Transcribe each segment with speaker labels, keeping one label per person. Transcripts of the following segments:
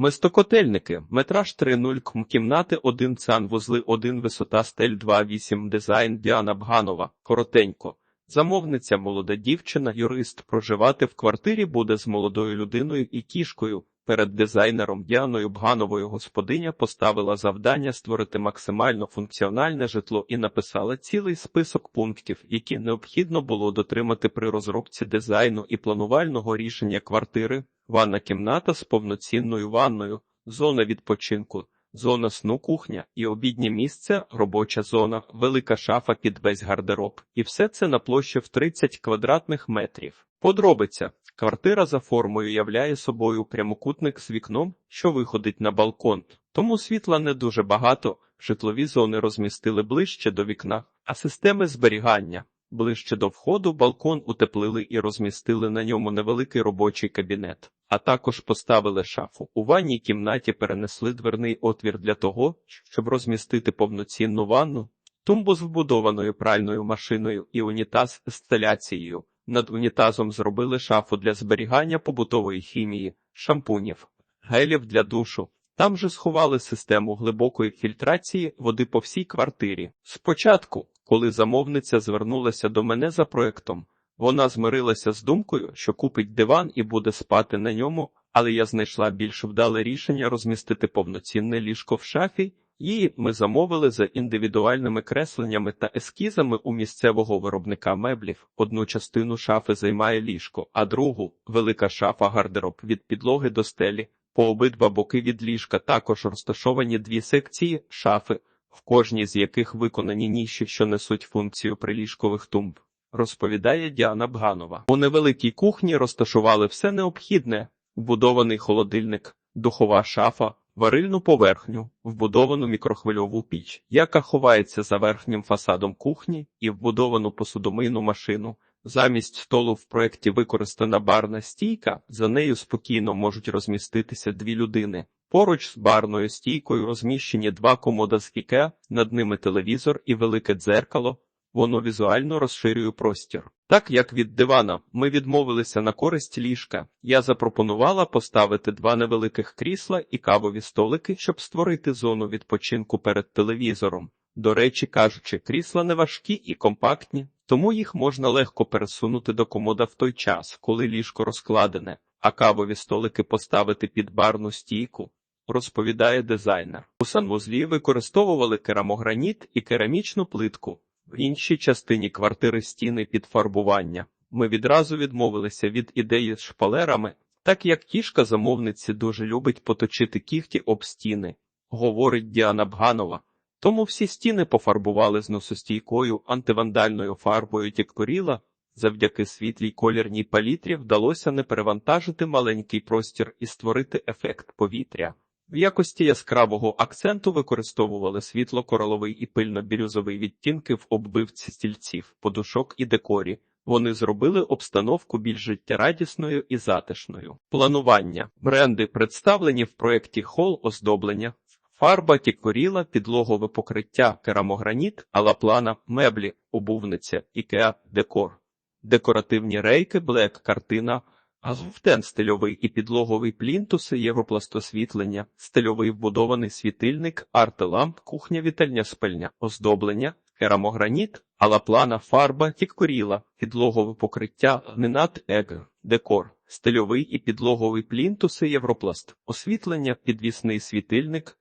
Speaker 1: Мистокотельники, метраж 3.0 км, кімнати 1 цан, вузли 1, висота стель 2.8, дизайн Діана Бганова, коротенько. Замовниця молода дівчина, юрист, проживати в квартирі буде з молодою людиною і кішкою. Перед дизайнером Діаною Бгановою господиня поставила завдання створити максимально функціональне житло і написала цілий список пунктів, які необхідно було дотримати при розробці дизайну і планувального рішення квартири, ванна кімната з повноцінною ванною, зона відпочинку, зона сну кухня і обіднє місце, робоча зона, велика шафа під весь гардероб. І все це на площі в 30 квадратних метрів. Подробиця. Квартира за формою являє собою прямокутник з вікном, що виходить на балкон, тому світла не дуже багато, житлові зони розмістили ближче до вікна, а системи зберігання. Ближче до входу балкон утеплили і розмістили на ньому невеликий робочий кабінет, а також поставили шафу. У ванній кімнаті перенесли дверний отвір для того, щоб розмістити повноцінну ванну, тумбу з вбудованою пральною машиною і унітаз з інсталяцією. Над унітазом зробили шафу для зберігання побутової хімії, шампунів, гелів для душу. Там же сховали систему глибокої фільтрації води по всій квартирі. Спочатку, коли замовниця звернулася до мене за проектом, вона змирилася з думкою, що купить диван і буде спати на ньому, але я знайшла більш вдале рішення розмістити повноцінне ліжко в шафі. Її ми замовили за індивідуальними кресленнями та ескізами у місцевого виробника меблів. Одну частину шафи займає ліжко, а другу велика шафа гардероб від підлоги до стелі. По обидва боки від ліжка також розташовані дві секції шафи, в кожній з яких виконані ніші, що несуть функцію приліжкових тумб. Розповідає Діана Бганова. У невеликій кухні розташували все необхідне: вбудований холодильник, духова шафа, варильну поверхню, вбудовану мікрохвильову піч, яка ховається за верхнім фасадом кухні, і вбудовану посудомийну машину. Замість столу в проєкті використана барна стійка, за нею спокійно можуть розміститися дві людини. Поруч з барною стійкою розміщені два комода з Ікеа, над ними телевізор і велике дзеркало. Воно візуально розширює простір. Так як від дивана ми відмовилися на користь ліжка, я запропонувала поставити два невеликих крісла і кавові столики, щоб створити зону відпочинку перед телевізором. До речі, кажучи, крісла не важкі і компактні, тому їх можна легко пересунути до комода в той час, коли ліжко розкладене, а кавові столики поставити під барну стійку. Розповідає дизайнер. У санвузлі використовували керамограніт і керамічну плитку. В іншій частині квартири стіни під фарбування. Ми відразу відмовилися від ідеї з шпалерами, так як кішка замовниці дуже любить поточити кігті об стіни, говорить Діана Бганова. Тому всі стіни пофарбували з носостійкою антивандальною фарбою тікторіла. Завдяки світлій колірній палітрі вдалося не перевантажити маленький простір і створити ефект повітря. В якості яскравого акценту використовували світло-кораловий і пильно-бірюзовий відтінки в оббивці стільців, подушок і декорі. Вони зробили обстановку більш життєрадісною і затишною. Планування бренди представлені в проєкті хол оздоблення, фарба тікоріла, підлогове покриття, керамограніт, алаплана, меблі, обувниця, ікеа, декор, декоративні рейки, блек, картина. Азовтен стильовий і підлоговий плінтуси, європластосвітлення, стильовий вбудований світильник, артеламп, кухня вітальня спальня, оздоблення, керамограніт, алаплана, фарба, тіккоріла, підлогове покриття, гнинат егр, декор, стильовий і підлоговий плінтуси, європласт, освітлення, підвісний світильник,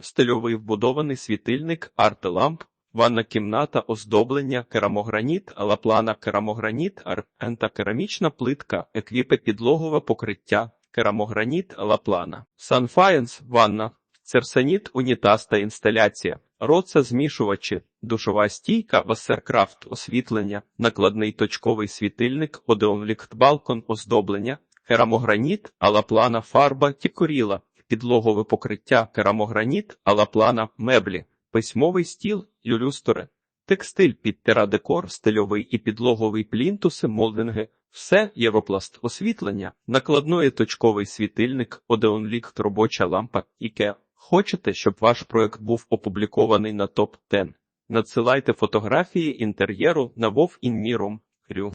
Speaker 1: стильовий вбудований світильник, артеламп, Ванна кімната, оздоблення, керамограніт, лаплана керамограніт, арпента керамічна плитка, еквіпе підлогове покриття, керамограніт, лаплана, санфаєнс, ванна, церсаніт, унітаз та інсталяція, роца змішувачі, душова стійка, васеркрафт, освітлення, накладний точковий світильник, одеонлікт балкон, оздоблення, керамограніт, алаплана фарба, тікоріла, підлогове покриття, керамограніт, алаплана, меблі письмовий стіл, люлюстори, текстиль під терадекор, стильовий і підлоговий плінтуси, молдинги, все європласт освітлення, накладної точковий світильник, одеонлікт, робоча лампа, іке. Хочете, щоб ваш проект був опублікований на топ 10 Надсилайте фотографії інтер'єру на Вов